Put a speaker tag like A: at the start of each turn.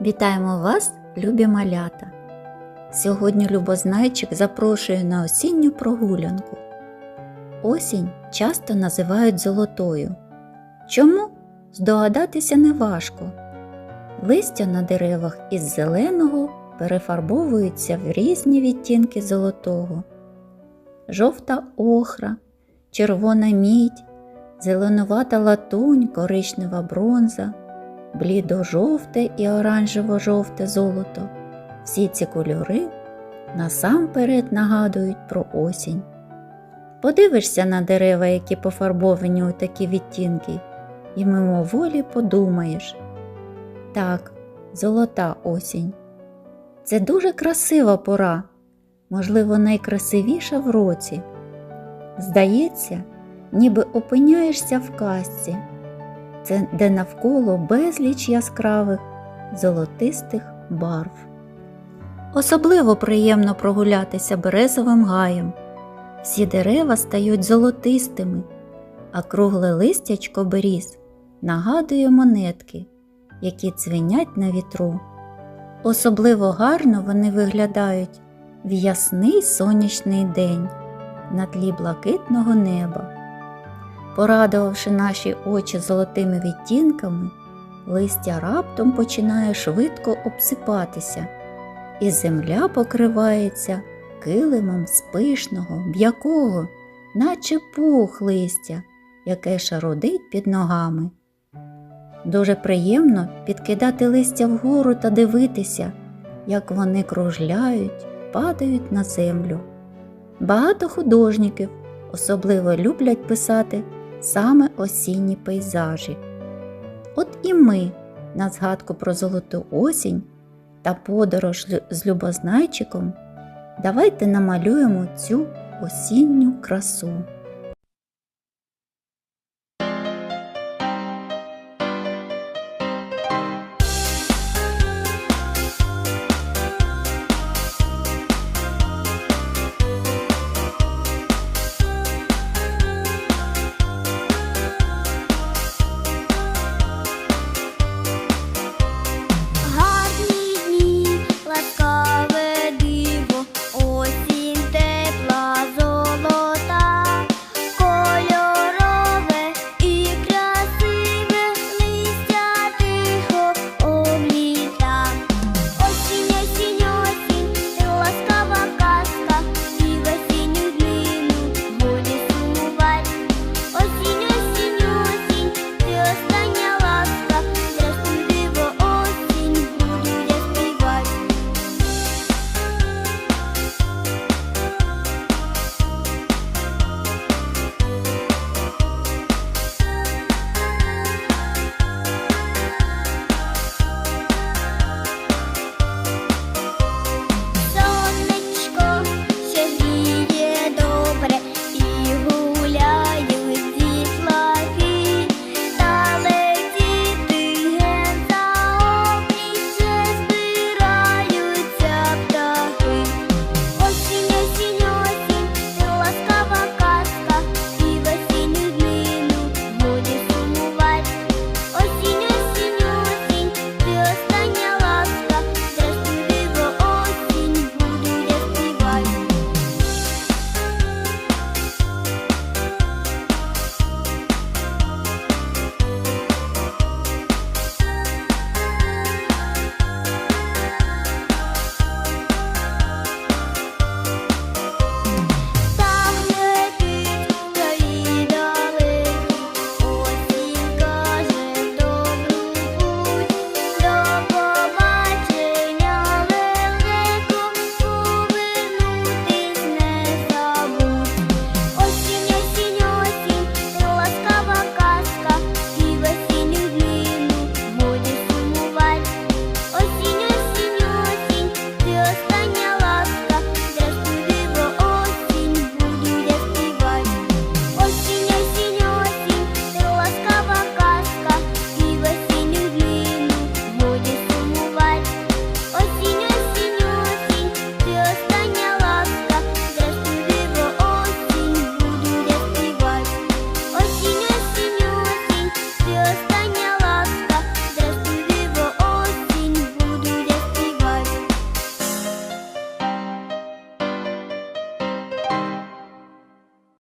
A: Вітаємо вас, любі малята! Сьогодні Любознайчик запрошує на осінню прогулянку. Осінь часто називають золотою. Чому? Здогадатися неважко. Листя на деревах із зеленого перефарбовуються в різні відтінки золотого. Жовта охра, червона мідь, зеленувата латунь, коричнева бронза, блідо-жовте і оранжево-жовте золото. Всі ці кольори насамперед нагадують про осінь. Подивишся на дерева, які пофарбовані у такі відтінки, і мимоволі подумаєш так, золота осінь. Це дуже красива пора, можливо, найкрасивіша в році. Здається, ніби опиняєшся в казці, де навколо безліч яскравих золотистих барв. Особливо приємно прогулятися березовим гаєм. Всі дерева стають золотистими, а кругле листячко беріз нагадує монетки, які дзвенять на вітру. Особливо гарно вони виглядають в ясний сонячний день на тлі блакитного неба. Порадувавши наші очі золотими відтінками, листя раптом починає швидко обсипатися, і земля покривається килимом з пишного, м'якого, наче пух листя, яке шародить під ногами. Дуже приємно підкидати листя вгору та дивитися, як вони кружляють, падають на землю. Багато художників особливо люблять писати саме осінні пейзажі. От і ми, на згадку про золоту осінь та подорож з любознайчиком, давайте намалюємо цю осінню красу.